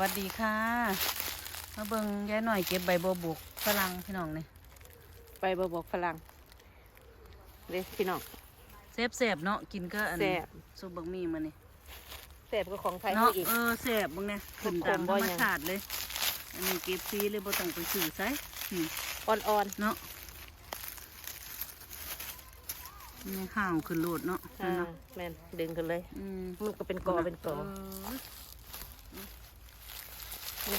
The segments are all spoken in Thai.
วัสดีค่ะ มาเบิ่งยายหน่อยเก็บใบบัวบกฝรั่งพี่น้องนี่ไปบบอกฝรั่งเด้พี่น้องเสบเสบๆเนาะกินก็อันแซ่บ ซุปบักมี่มานี่แสบก็ของไทยเนาะเขาอีก เออเสบบังเนี่ยขึ้นขตามมธบ่รรมยังชาติเลย อันนี้เก็บฟรีเลยบ่ต้องไปซื้อไสนี่อ่อนเนาะนี่ห่าวขึ้นโลดเนาะๆอ่าเนาะแม่นดึงกันเลย อืมมันก็เป็นกอเป็นกอ เอไม่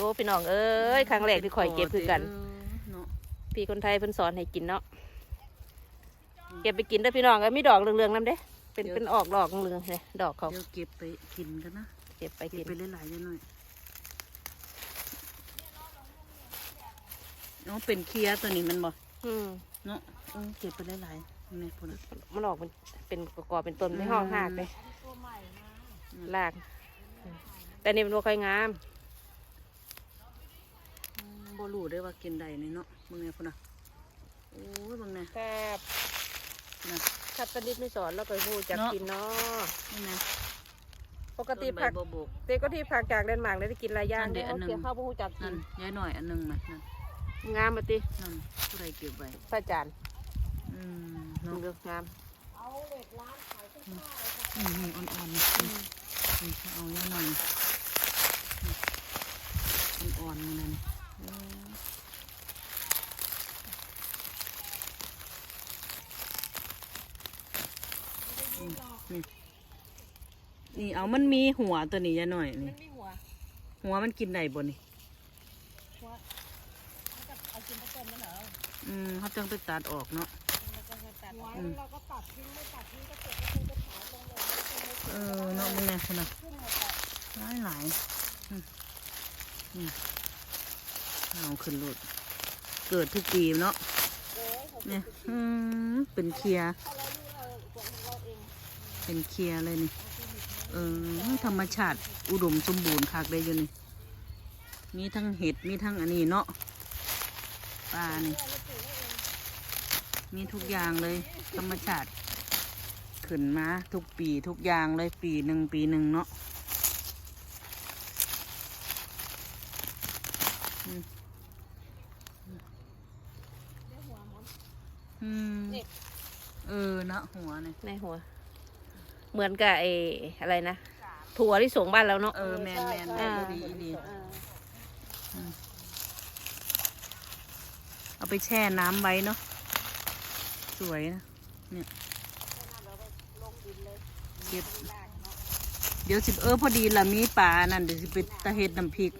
รู้พี่น้องเอ้ยครั้งแรกที่ข่อยเก็บคือกันเเนาะพี่คนไทยเพิ่นสอนให้กินเนาะเก็บไปกินเด้อพี่น้องเอ้ยมีดอกเหลืองๆนํเด้เป็นเป็นออกดอกเหลืองๆเลยดอกเขาเดี๋ยวเก็บไปกินกันนะเก็บไปเก็กิบนไปหลายๆยายหน่อยเนาะเป็นเคลียร์ตัวนี้มันบ่อืมเนาะเออเก็บไปหลายๆนี่พุ่นน่ะมันออกมันเป็นกอเป็นต้นไม่ห้องหากเลยลาก แต่นี่มันบ่ค่อยงามอืม บ่รู้ได้ว่ากินได้นี่เนาะมึงเนี่ยพุ่นน่ะโอ้ยมึงเนี่ยแซ่บนะคัดตะนิดไม่สอนแล้วก็พูดจักเนาะกินเนาะนี่นะปกติต้นใบผักบัวบกเด็กก็ที่ผักจากเดนมาร์กได้กินหลายอย่างนั่นเด้เด้อันหนึ่งเกี่ยวข้าวพูดจักกินั่นนยายหน่อยอันหนึงนะนั่นงามมาตินั่นผู้ใดเก็บไว้พระจานอืมมึเนาะงดูงามอืมนี่อ่อนๆนี่อืมนี่เอายายหน่อยนี่อ่อนๆมันนั่ นอืมอืมนี่นี่เอามันมีหัวตัวนี้ยายหน่อยนี่มีหัว หัวมันกินได้บ่นี่หัวเอากินผสมมันเหรออืมเขาจังไปตัดออกเนาะแล้วก็ตัดหัวเราก็ตัดทิ้งไม่ตัดทิ้งก็เก็บก็คือจะขายตรงเลยเออเนาะมึงไงคนน่ะหลายหลายอืมนี่ เอาขึ้นรถเกิดทุกปีเนาะเนี่ยอืมเป็นเคลียร์เป็นเคลียร์เลยนี่ เออธรรมชาติอุดมสมบูรณ์คักเลยอยู่นี่ มีทั้งเห็ด มีทั้งอันนี้เนาะปลานี่มีทุกอย่างเลย ธรรมชาติ ขึ้นมาทุกปีทุกอย่างเลยปีหนึ่งปีหนึ่งเนาะ อืมอืมเออเนาะหัวเนี่ยในหัว เหมือนกับไอ้อะไรนะถั่วที่ส่งบ้านเราเนาะ เออแมนแมนแมนอ่าดีดีอืมเอาไปแช่น้ำไว้เนาะสวยนะเนี่ยเก็บเดี๋ยวสิเออพอดีละมีปลานั่นเดี๋ยวสิไปตะเฮ็ดน้ำพริก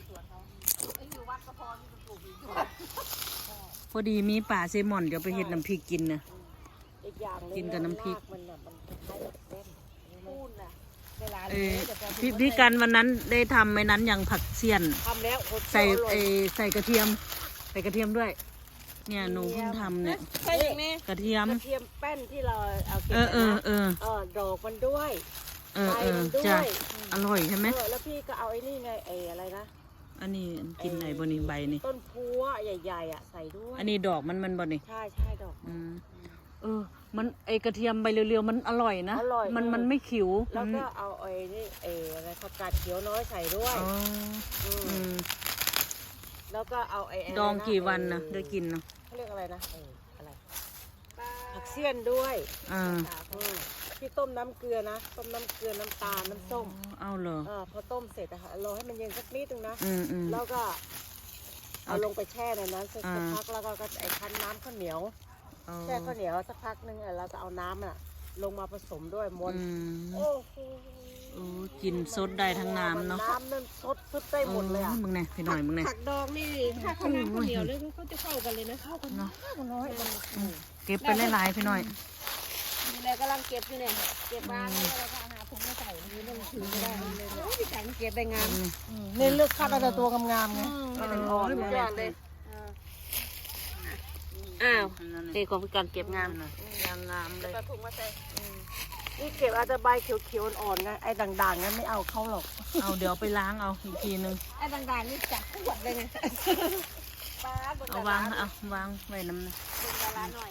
พอดีมีปลาเซลมอน เดี๋ยวไปเฮ็ดน้ำพริกกินนะ อีกอย่างกินกับน้ำพริก มันน่ะมันคล้ายๆเส้นพูนน่ะเวลาเออจะพี่พี่กันวันนั้นได้ทำไหมนั้นอย่างผักเสี้ยน ทำแล้วโคตรใส่อร่เออยอใส่กระเทียม ใส่กระเทียมด้วย เนี่ยหนูเพิ่งทำเนี่ยใช่อย่างนี้กระเทียม กระเทียมแป้นที่เราเอาเก็บเออเออนะเออเออดอกมันด้วยเออใบเออมันด้วจ้ะยอร่อยใช่ไหมเออแล้วพี่ก็เอาไอ้นี่ไงไอ้อะไรนะ อันนี้กินไหนบนี่ใบนี่ ต้นพัวใหญ่ๆอะใส่ด้วยอันนี้ดอกมันมันบนี่ใช่ใช่ดอกอืมเออ มันไอกระเทียมใบเรียวๆมันอร่อยนะอร่อยมันเออมันไม่ขิวแล้วมันก็เอาไอ้นี่ไอ้อะไรผักกาดเขียวน้อยใส่ด้วยอ๋อมอืมแล้วก็เอาไอ้ะไรดองกี่วันนะเออได้กินเนาะเขาเรียกอะไรนะเอออะไรผักเสี้ยนด้วยอ่า อืมที่ต้มน้ำเกลือนะ ต้มน้ำเกลือน้ำตาลน้ำส้มเอาเหรอเออพอต้มเสร็จอะค่ะรอให้มันเย็นสักนิดนึงนะ อืมอืม แล้วก็เอาเอาลงไปแช่ในนั้นสักอ่า พักแล้วก็ก็ไอ้คั้นน้ำข้าวเหนียวอ๋อแช่ข้าวเหนียวสักพักหนึงอะเราจะเอาน้ำอะลงมาผสมด้วยมนอืมโอ้โหโอ้กินสดได้ทั้งน้ำเนาะน้ำนั่นสดสุดได้หมดเลยอะออมึงไงพี่หน่อยมึงไงผักดองนี่ถ้าข้าวน้ำข้าวเหนียวนี่เขาจะเข้ากันเลยนะเข้ากันเนาะ น้อยเก็บไปหลายๆพี่หน่อยนี่ แหละกำลังเก็บอยู่เนี่ยเก็บบ้างแล้วเราก็เอาหาถุงมาใส่นี่มันถือไม่ได้เลยโอ้ยพี่จันเก็บได้งามนี่เลือกคัดเอาแต่ตัวงามๆไงไม่ต้องอ่อนเลยยอดเลยอ้าวเด็กของพี่กันเก็บงามยางงามเลยเอาถุงมาใส่นี่เก็บอาจจะใบเขียวๆอ่อนๆไงไอ้ด่างๆงั้นไม่เอาเข้าหรอก เอาเดี๋ยวไปล้างเอาอีกทีนึงไอ้ต่างๆนี่จับขวดเลยไงป้าบนเอาวางเอาวางไว้น้ำนะบนดาราหน่อย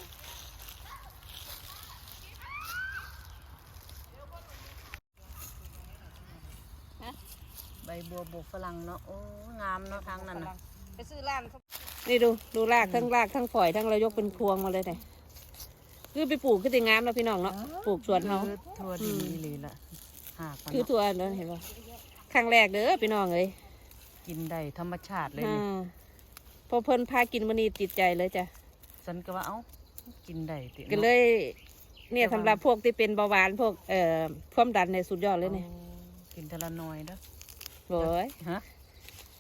บบัวบกฝรั่งเนาะโอ้งามเนาะทางนั้นน่ะไปซื้อร้านนี่ดูดูรากทั้งรากทั้งฝอยทั้งเรายกเป็นพวงมาเลยเนี่ยคือไปปลูกก็ติงามแล้วพี่น้องเนาะปลูกสวนเขาคือทั่วดินอีหลีละหากมันคือเนาะตัวเนาะเห็นปะครั้งแรกเด้อพี่น้องเอ้ยกินได้ธรรมชาติเลยอ่นี่าพอเพิ่นพากินมันนี่ติดใจเลยจ้ะฉันก็ว่าเอ้ากินได้ติก็เลย เนี่ยสำหรับพวกที่เป็นเบาหวานพวกเอ่อความดันในยสุดยอดเลยเนี่ยโอ้กินเทละน้อยเด้อ โอ้ยฮะ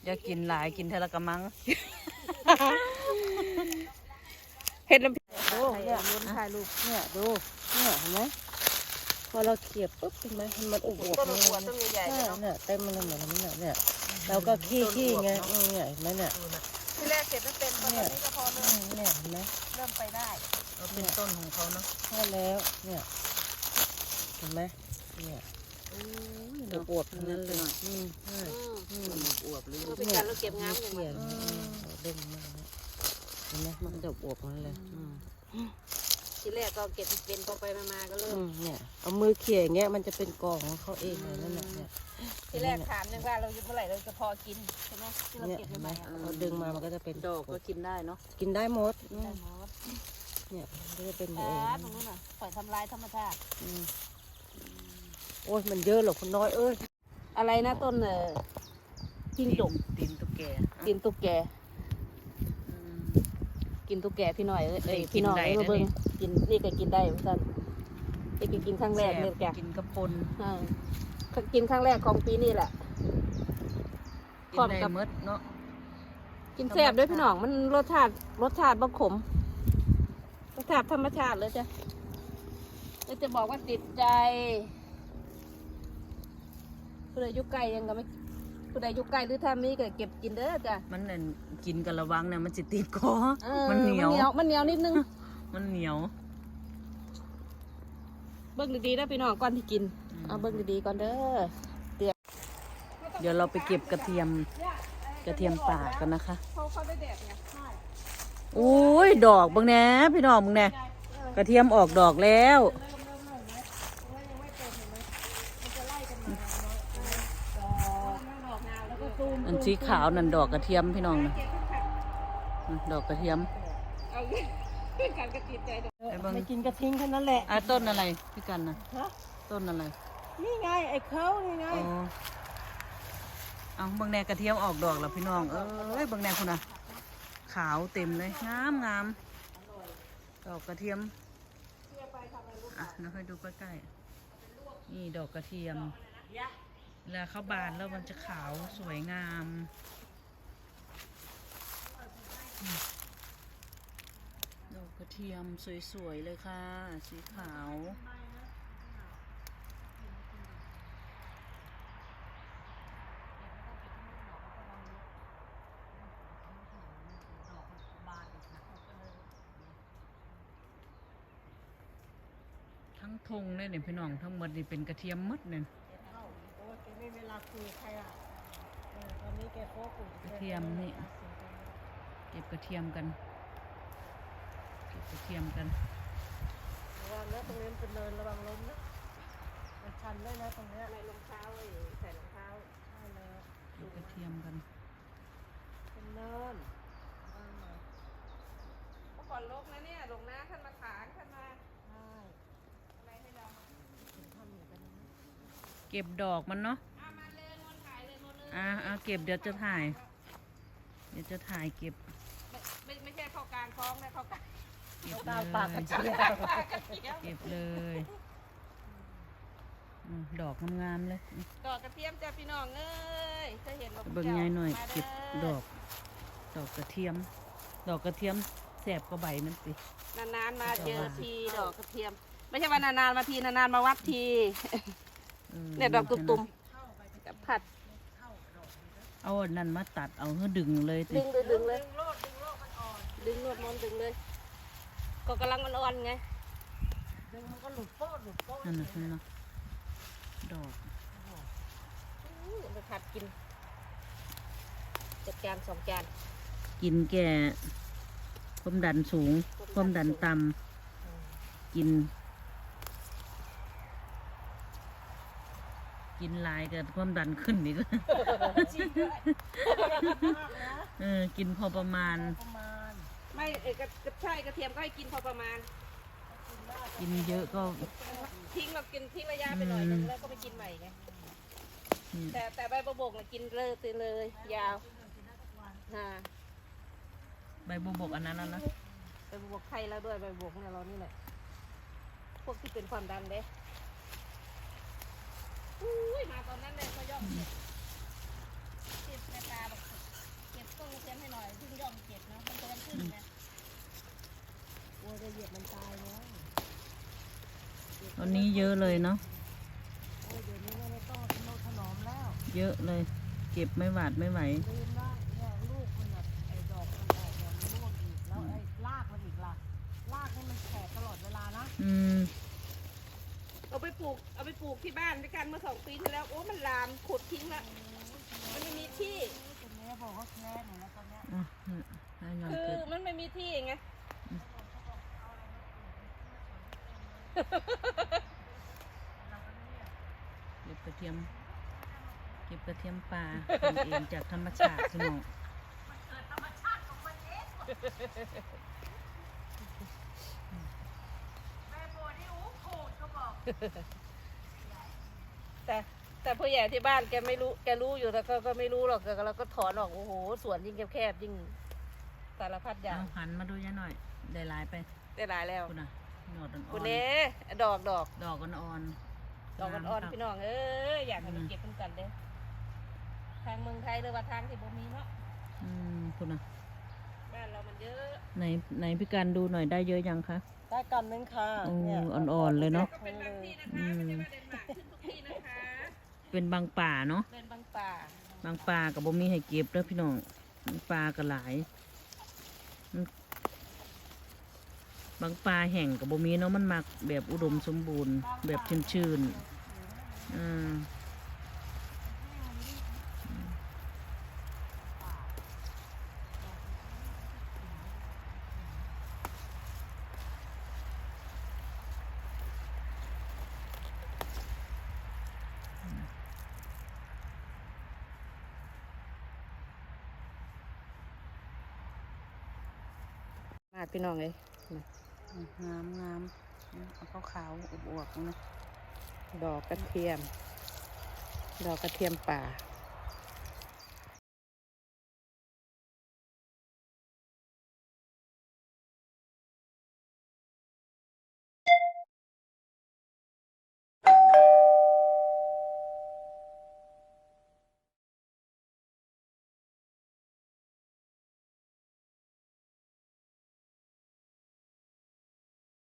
อย่ากินหลายกินเทละกะมังเห็ดลำดูเนี่ยถ่ายรูปเนี่ยดูเนี่ยเห็นไหมพอเราเขียบปุ๊บเห็นไหมมันอวบๆต้นเลยหัวต้นใหญ่ใช่ๆเนาะเนี่ยเต็มมันเลยเหมือนนี้เนี่ยเนี่ยเราก็ขี้ขี้ไงอืมเนี่ยเห็นไหมเนี่ยที่แรกเก็บไม่เป็นตอนนี้ก็พอเริ่อืมมเนี่ยเห็นไหมเริ่มไปได้เอาเป็นต้นของเขาเนาะใช่แล้วเนี่ยเห็นไหมเนี่ยเดี๋ยวอวบทั้งนั้นเลยอืมอืมอวบเลยเออเป็นการเราเก็บงามอย่างเขียนเด้งมากเห็นไหมมันจะอวบๆนั่นเลยอืมทีแรกก็เก็บเป็นพอไปมาๆก็เริ่มเนี่ยเอามือเขี่ยอย่างเงี้ยมันจะเป็นกองของเขาเองเลยนั่นแหละเนี่ยทีแรกถามนึงว่าเราจะเมื่อไหร่เราจะพอกินใช่ไหมที่เราเก็บเห็นใหไหมม่ๆอะเราดึงมามันก็จะเป็นดอกก็กินได้เนาะกินได้หมดได้หมดเนี่ยมันก็จะเป็นเองตรงนู้นน่ะปล่อยทำลายธรรมชาติ โอ้ยมันเยอะหรอกคนน้อยเอ้ยอะไรนะต้นเอ่อจิ้งจกตีนตุ๊กแกกินตุ๊กแก อืม กินตุ๊กแกพี่หน่อยเอ้ยเอ้ยกินพี่น้องได้เอ้ยนะมาเบิ้งนี่กินนี่ก็กินได้เหมือนกันนี่ก็กินครั้งแรกเนี่ยจ้ะกินกระปนอ่ากินครั้งแรกของปีนี้แหละ กิพร้อนมได้กับหมดเนาะ กินแซ่บด้วยพี่น้องมันรสชาติรสชาติบ่ขมรสชาติธรรมชาติเลยจ้ะแล้วจะบอกว่าติดใจ ผู้ใดอยุกไก่ยังก็ไม่ผู้ใดอยุกไก่หรือถ้ามีก็เก็บกินเด้อจ้ะมันนั่นกินกันระวังเนี่ยมันจะติดคอออมันเหนียว มันเหนียวนิดนึง มันเหนียว เบิ่งดีๆนะพี่น้องก่อนที่กินอืมเอาเบิ่งดีๆก่อนเด้อเดี๋ยวเราไปเก็บกระเทียมกระเทียมป่ากันนะคะเขาเขาได้แดดไงโอ้ยดอกบางแหน่พี่น้องบางแหน่กระเทียมออกดอกแล้ว อันสีขาวนั่นดอกกระเทียมพี่น้องนะอืมดอกกระเทียมเอาขึ้นกันกระติดใจเด้อไปเบิ่งไม่กินกระทิงแค่นั้นแหละ อะต้นอะไรพี่กันนะฮะ ต้นอะไร นี่ไงไอ้เขานี่ไง อ๋อ เอาบางแหน่กระเทียมออกดอกแล้วพี่น้อง เอ้ยบางแหน่คุณนะขาวเต็มเลย งามงามดอกกระเทียม อะเราให้ดูใกล้ๆ นี่ดอกกระเทียม เวลาเขาบานแล้วมันจะขาวสวยงาม ดอกกระเทียมสวย ๆ เลยค่ะ สีขาวทั้งทงเลยเนี่ยพี่น้องทั้งหมดนี่เป็นกระเทียมหมดเนี่ย ไม่เวลาคุยใครอะเออตอนนี้แกโค้กุ่กระเทียมนี่ เก็บกระเทียมกันเก็บกระเทียมกัน ระวังนะตรงนี้มันเป็นเนินระวังล้มนะมันชันเลยนะตรงเนี้ยใส่รองเท้าไอ้ใส่รองเท้าใช่แล้วเก็บกระเทียมกัน เป็นเนินเออเมื่อก่อนลกนะเนี่ยลงน้าขึ้นมาขางขึ้นมาใช่อะไรให้เรา ทำเหมือนกันนะ เก็บดอกมันเนาะ อ่าเอาเก็บเดี๋ยวจะถ่าย เดี๋ยวจะถ่ายเก็บไม่ไม่ไม่ใช่เข้ากลางคลองนะเข้ากลางเก็บตาเลปากกระยเจียวเก็บเลยอืมดอกงามๆเลย ดอกกระเทียมจ้าพี่น้องเอ้ยเคยเห็นบ่เบิ่งยายหน่อยมาเก็บดอก ดอกกระเทียม ดอกกระเทียมแสบก็ใบนั่นสิ นานๆมาเจอทีดอกกระเทียม ไม่ใช่ว่านานๆมาทีนานๆมาวัดทีออเนี่ยดอกตุ่มๆกับผัด เอาอันนั้นมาตัดเอาเพื่อดึงเลยสิดึงเลยดึงเลยดึงโลดมันดึงเลย ก็กำลังมันอ่อนไงดึงมันก็หลุดโป๊ะหลุดโป๊ะนั่นน่ะนั่นน่ะดอกอู้ไปผัดกินจัดจานสองจานกินแก่ความดันสูง ความดันต่ำกิน กินกินหลายเกิดความดันขึ้นอีกเออกินพอประมาณ ประมาณ ไม่เออกระกระใช่กระเทียมก็ให้กินพอประมาณ กินเยอะก็ ทิ้งเรากินทิ้งระยะไปหน่อยนึงอืมแล้วก็ไปกินใหม่ไงนี่แต่แต่ใบบัวบกน่ะกินเลยตีเลย ยาวฮะใบบัวบกอันนั้นน่ะนะใบบัวบกไทยแล้วด้วยใบบัวบกเนี่ยเรานี่แหละพวกที่เป็นความดันเด้ อุ้ยมาตอนนั้นเลยเขาย่อมเก็บเก็บในตาแบบเก็บต้นกระเทียมให้หน่อยเพิ่งย่อมเก็บนะมันจะวันขึ้นนะกลัวจะเหยียบมันตายแล้วตอนนี้เยอะเลยเนาะโอ้ยเดี๋ยวนี้ไม่ต้องทนุถนอมแล้วเยอะเลย เก็บไม่หวาดไม่ไหวลืมว่าเนี่ยลูกมันแบบไอ้ดอกมันออกเนี่ยมันร่วงอีกแล้วไอ้รากมันอีกล่ะรากนี่มันแฉกตลอดเวลานะอืม เอาไปปลูกเอาไปปลูกที่บ้านด้วยกันเมื่อสองปีที่แล้วโอ้มันลามขุดทิ้งละมันไม่มีที่ตรงนี้บอกว่าแคร์หนูแล้วตอนเนี้ยอะให้หน่อยคือเกิดมันไม่มีที่ไงเก็บกระเทียม เก็บกระเทียมป่าทำเองจากธรรมชาติพี่น้อง แต่แต่ผู้ใหญ่ที่บ้านแกไม่รู้ แกรู้อยู่แต่ก็ก็ไม่รู้หรอกแต่เราก็ถอนออกโอ้โหสวนยิ่งแคบๆยิ่งสารพัดอย่างเอาหันมาดูยายหน่อย ได้หลายไปได้หลายแล้วคุณน่ะหนอดอ่อนคุณเน่ดอกดอกๆดอกอ่อนๆดอกอ่อนครับๆพี่น้องเอ้ยอยากให้มันเก็บกันกันเด้ทางเมืองไทยหรือว่าทางที่บ่มีเนาะอืมคุณน่ะบ้านเรามันเยอะไหนไหนพี่การดูหน่อยได้เยอะยังคะได้กันนึงค่ะโอ้เนี่ยอ่อนๆเลยเนาะ ก็เป็นบาง ที่นะคะไม่ใช่ว่าเดนมาร์กขึ้นทุกที่นะคะเป็นบางป่าเนาะเป็นบางป่าบางป่ากับบ่มีให้เก็บเด้อพี่น้องปลาก็หลายมันบางปลาแห่งกับบ่มีเนาะมันมักแบบอุดมสมบูรณ์แบบชื้นๆอืม มาพี่น้องเลยงามงามเอาขาวๆอวบๆนะ ดอกกระเทียม ดอกกระเทียมป่าอ